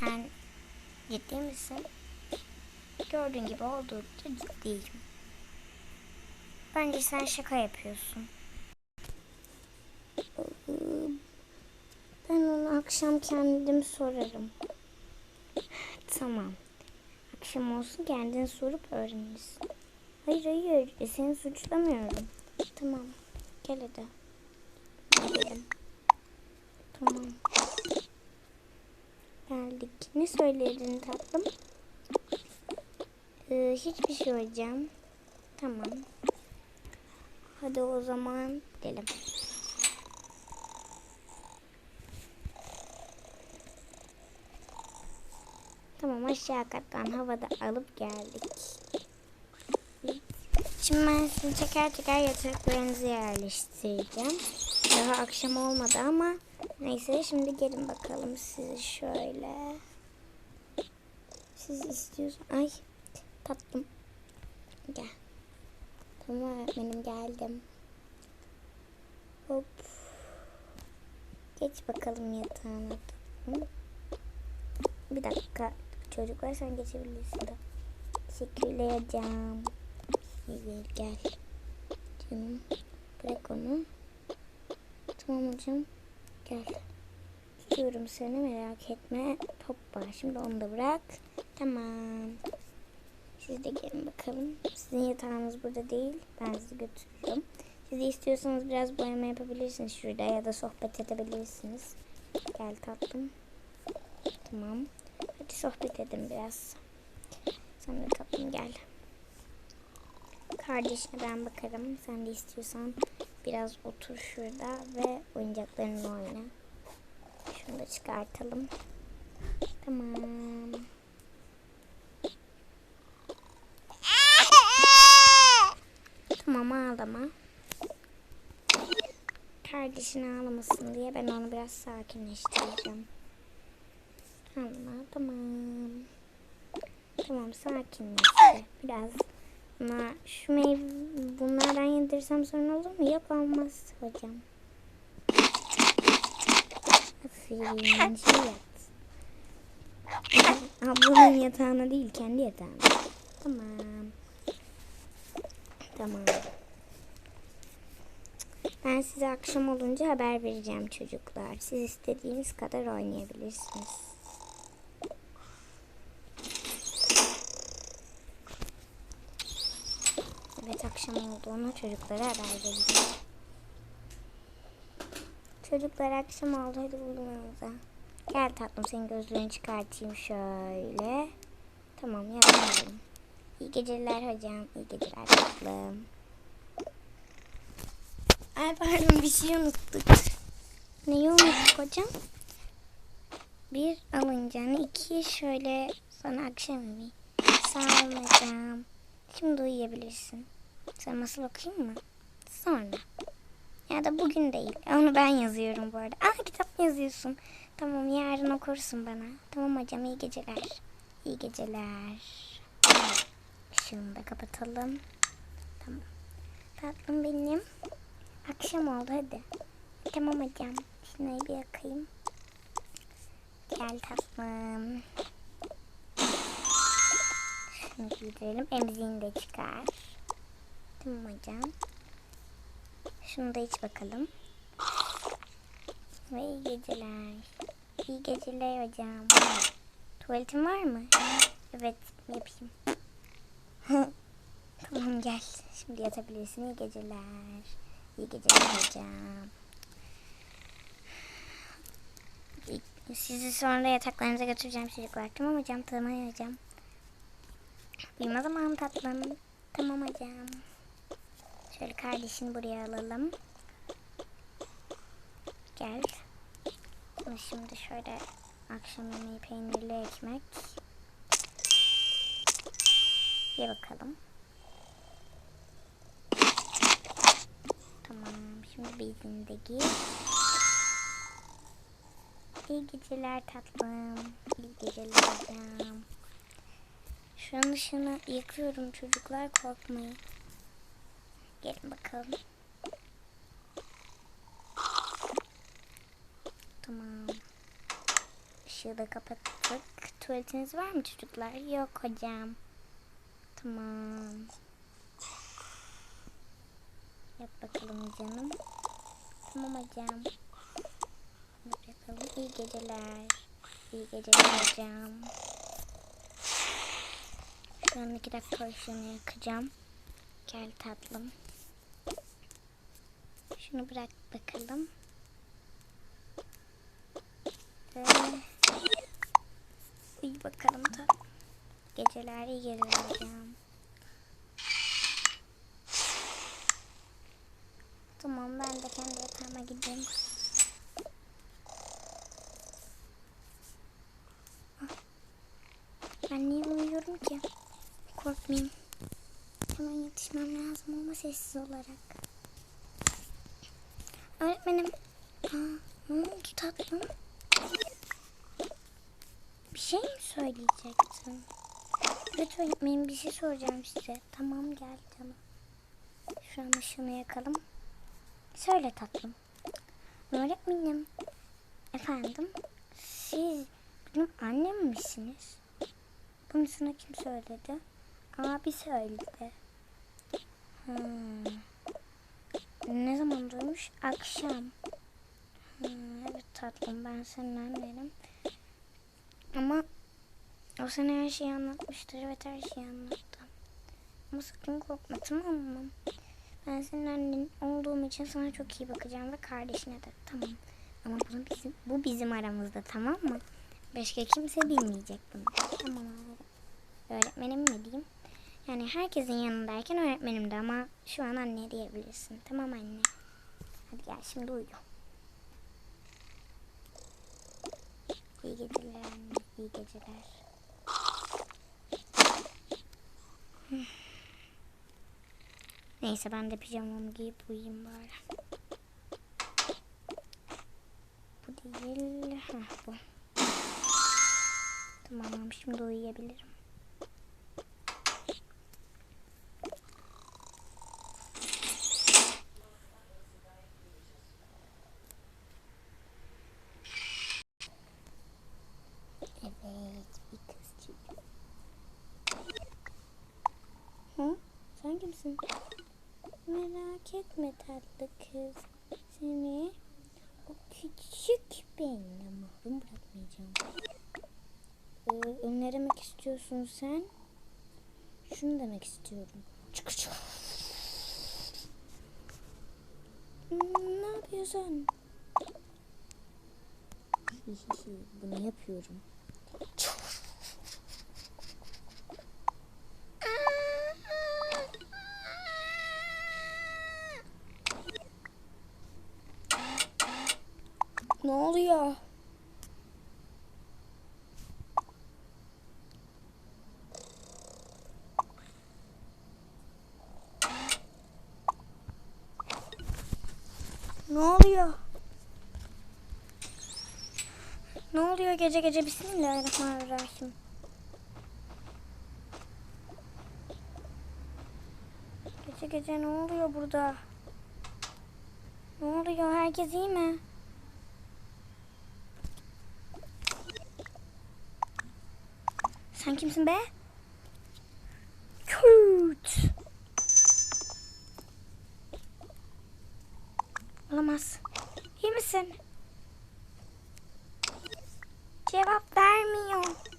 Sen ciddi misin? Gördüğün gibi oldukça ciddiyim. Bence sen şaka yapıyorsun. Ben onu akşam kendim sorarım. Tamam. Akşam olsun kendin sorup öğrenirsin. Hayır hayır e, seni suçlamıyorum. Tamam gel hadi. Gidelim. Tamam. Geldik. Ne söyledin tatlım? Ee, hiçbir şey hocam. Tamam. Hadi o zaman gidelim. Tamam aşağı kattan havada alıp geldik. Şimdi ben sizi çeker çeker yataklarınızı yerleştireceğim. Daha akşam olmadı ama neyse şimdi gelin bakalım sizi şöyle. Siz istiyorsun. Ay tatlım. Gel. Tamam öğretmenim geldim. Hop. Geç bakalım yatağına. Bir dakika çocuklar sen geçebilirsin de. Teşekkürler hocam. İyi gel. Canım bırak onu. Tamam hocam gel. Tutuyorum seni merak etme. Hoppa şimdi onu da bırak. Tamam. Siz de gelin bakalım. Sizin yatağınız burada değil. Ben sizi götürürüm. Siz de istiyorsanız biraz boyama yapabilirsiniz şurada ya da sohbet edebilirsiniz. Gel tatlım. Tamam. Hadi sohbet edin biraz. Sen de tatlım gel. Kardeşine ben bakarım. Sen de istiyorsan biraz otur şurada ve oyuncaklarınla oyna. Şunu da çıkartalım. Tamam. Tamam ağlama. Kardeşin ağlamasın diye ben onu biraz sakinleştireceğim. Ağlama tamam. Tamam sakinleşti. Biraz buna şu meyve bunlardan yedirsem sorun olur mu? Yapamaz hocam. Aferin şey yat. Ablanın yatağına değil kendi yatağına. Tamam. Tamam. Ben size akşam olunca haber vereceğim çocuklar. Siz istediğiniz kadar oynayabilirsiniz. Evet akşam olduğunu çocuklara haber vereceğim. Çocuklar akşam oldu hadi uyumanıza. Gel tatlım senin gözlüğünü çıkartayım şöyle. Tamam yatalım. İyi geceler hocam. İyi geceler tatlım. Ay pardon bir şey unuttuk. Neyi unuttuk hocam? Bir alıncanı iki şöyle sana akşam yemeği. Sağ olun hocam. Şimdi uyuyabilirsin. Sana masal okuyayım mı? Sonra. Ya da bugün değil. Onu ben yazıyorum bu arada. Aa kitap yazıyorsun? Tamam yarın okursun bana. Tamam hocam iyi geceler. İyi geceler. Şunu da kapatalım. Tamam. Tatlım benim. Akşam oldu hadi. Tamam hocam. Şunu bir yakayım. Gel tatlım. Şunu giydirelim. Emziğini de çıkar. Tamam hocam. Şunu da iç bakalım. Ve iyi geceler. İyi geceler hocam. Tuvaletin var mı? Evet yapayım. tamam gel. Şimdi yatabilirsin. İyi geceler. İyi geceler hocam. Sizi sonra yataklarınıza götüreceğim çocuklar. Tamam hocam. Tamam hocam. Uyuma zamanı tatlım. Tamam hocam. Şöyle kardeşini buraya alalım. Gel. Bunu şimdi şöyle akşam yemeği peynirli ekmek. Ye bakalım. Tamam. Şimdi bezini de. İyi geceler tatlım. İyi geceler hocam. Şunun ışığını yakıyorum çocuklar korkmayın. Gelin bakalım. Tamam. ışığı da kapattık. Tuvaletiniz var mı çocuklar? Yok hocam. Tamam. Yap bakalım canım. Tamam hocam. Bakalım. İyi geceler. İyi geceler hocam. Şu an iki dakika ışığını yakacağım. Gel tatlım. Şunu bırak bakalım. Ve... İyi bakalım tatlım. Geceler iyi. Tamam ben de kendi yatağıma gideyim. Ah. Ben niye uyuyorum ki? Korkmayayım. Hemen yetişmem lazım ama sessiz olarak. Öğretmenim. Aa, ne oldu tatlım? Bir şey mi söyleyecektin? Evet öğretmenim bir şey soracağım size. Tamam gel canım. Şu an ışığını yakalım. Söyle tatlım. Öğretmenim. Efendim? Siz benim annem misiniz? Bunu sana kim söyledi? Abi söyledi. Hmm. Ne zaman duymuş? Akşam. Hmm, evet tatlım ben senin annenim. Ama o sana her şeyi anlatmıştır. Evet her şeyi anlattı. Ama sakın korkma tamam mı? Ben senin annen olduğum için sana çok iyi bakacağım ve kardeşine de tamam. Ama bunu bizim, bu bizim aramızda tamam mı? Başka kimse bilmeyecek bunu. Tamam abi. Öğretmenim mi diyeyim? Yani herkesin yanındayken öğretmenim de ama şu an anne diyebilirsin. Tamam anne. Hadi gel şimdi uyu. İyi geceler anne. İyi geceler. Neyse ben de pijamamı giyip uyuyayım bari. Bu değil. Heh, bu. Tamam şimdi uyuyabilirim. Evet bir kızcık. Hı? Kimsin? Merak etme tatlı kız. Seni o küçük benimle mahrum bırakmayacağım. Ee, ne demek istiyorsun sen? Şunu demek istiyorum. Çık çık. Hmm, ne yapıyorsun? Bunu yapıyorum. gece gece bismillahirrahmanirrahim. Gece gece ne oluyor burada? Ne oluyor? Herkes iyi mi? Sen kimsin be? Kürt. Olamaz. İyi misin? Cevap vermiyor.